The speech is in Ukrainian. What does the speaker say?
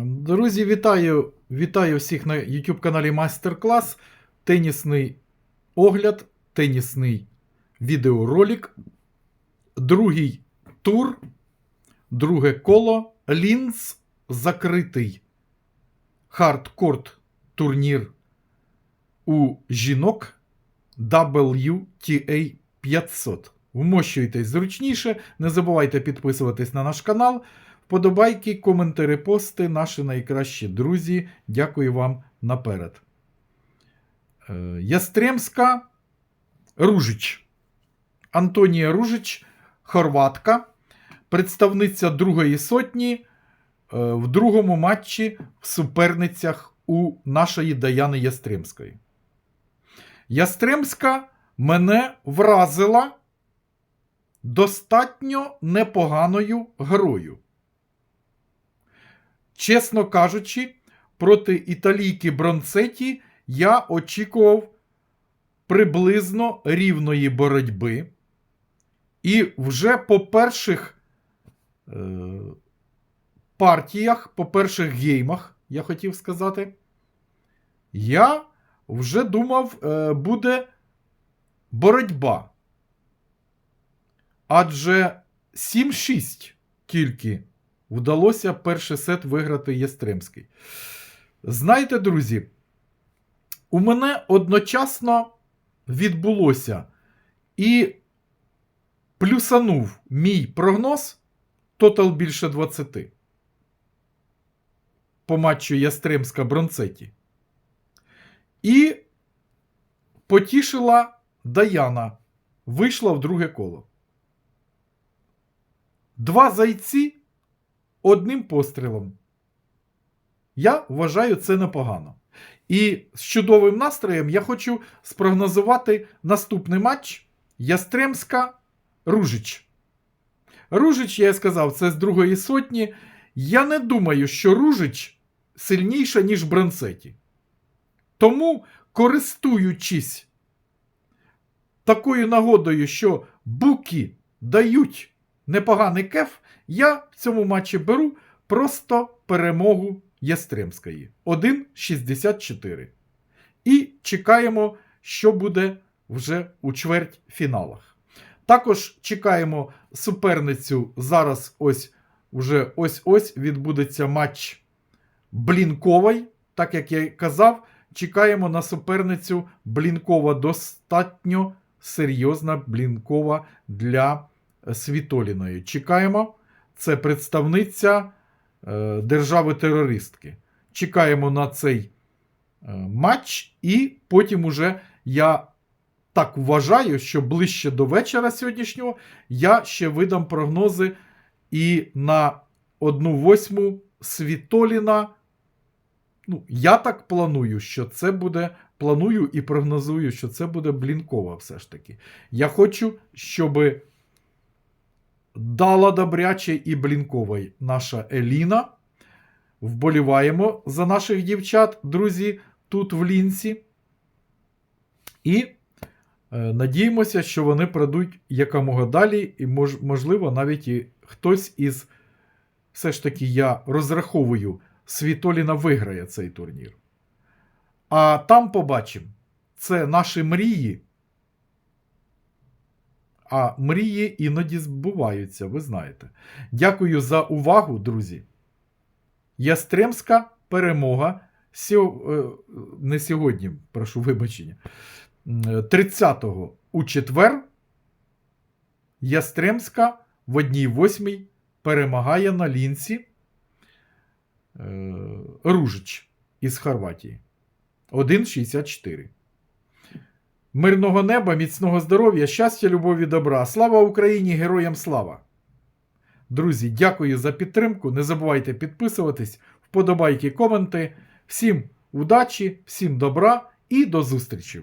Друзі, вітаю! Вітаю всіх на YouTube каналі Майстер-клас. Тенісний огляд, тенісний відеоролик. Другий тур, друге коло. Лінз закритий хардкорт турнір у жінок WTA 500. Вмощуйтесь зручніше, не забувайте підписуватись на наш канал. Вподобайки, коментарі, пости, наші найкращі друзі. Дякую вам наперед. Е, Ястремська Ружич. Антонія Ружич, хорватка, представниця другої сотні е, в другому матчі в суперницях у нашої Даяни Ястремської. Ястремська мене вразила достатньо непоганою грою. Чесно кажучи, проти італійки Бронцеті я очікував приблизно рівної боротьби. І вже по перших е, партіях, по перших геймах, я хотів сказати, я вже думав, е, буде боротьба. Адже 7-6 тільки вдалося перший сет виграти Єстремський. Знаєте, друзі, у мене одночасно відбулося і плюсанув мій прогноз тотал більше 20 по матчу Ястремська Бронцеті. І потішила Даяна. Вийшла в друге коло. Два зайці одним пострілом. Я вважаю це непогано. І з чудовим настроєм я хочу спрогнозувати наступний матч Ястремська Ружич. Ружич, я сказав, це з другої сотні. Я не думаю, що Ружич сильніша, ніж Бранцеті. Тому, користуючись такою нагодою, що буки дають непоганий кеф, я в цьому матчі беру просто перемогу Ястремської 1,64. І чекаємо, що буде вже у чвертьфіналах. Також чекаємо суперницю. Зараз ось вже ось-ось відбудеться матч Блінковий. Так як я й казав, чекаємо на суперницю Блінкова достатньо серйозна Блінкова для Світоліної. Чекаємо. Це представниця е, держави-терористки. Чекаємо на цей е, матч, і потім уже я так вважаю, що ближче до вечора сьогоднішнього я ще видам прогнози і на одну восьму Світоліна. Ну, я так планую, що це буде. Планую і прогнозую, що це буде Блінкова все ж таки. Я хочу, щоб дала добряче і Блінковий наша Еліна. Вболіваємо за наших дівчат, друзі, тут в лінці. І е, надіємося, що вони пройдуть якомога далі, і, можливо, навіть і хтось із. Все ж таки, я розраховую, Світоліна виграє цей турнір. А там побачимо. Це наші мрії. А мрії іноді збуваються, ви знаєте. Дякую за увагу, друзі. Ястремська перемога. Сьо... е, Не сьогодні, прошу вибачення. 30-го у четвер. Ястремська в одній восьмій перемагає на лінці е, Ружич із Хорватії. 1,64. Мирного неба, міцного здоров'я, щастя, любові, добра. Слава Україні! Героям слава! Друзі, дякую за підтримку. Не забувайте підписуватись, вподобайки, коменти. Всім удачі, всім добра і до зустрічі!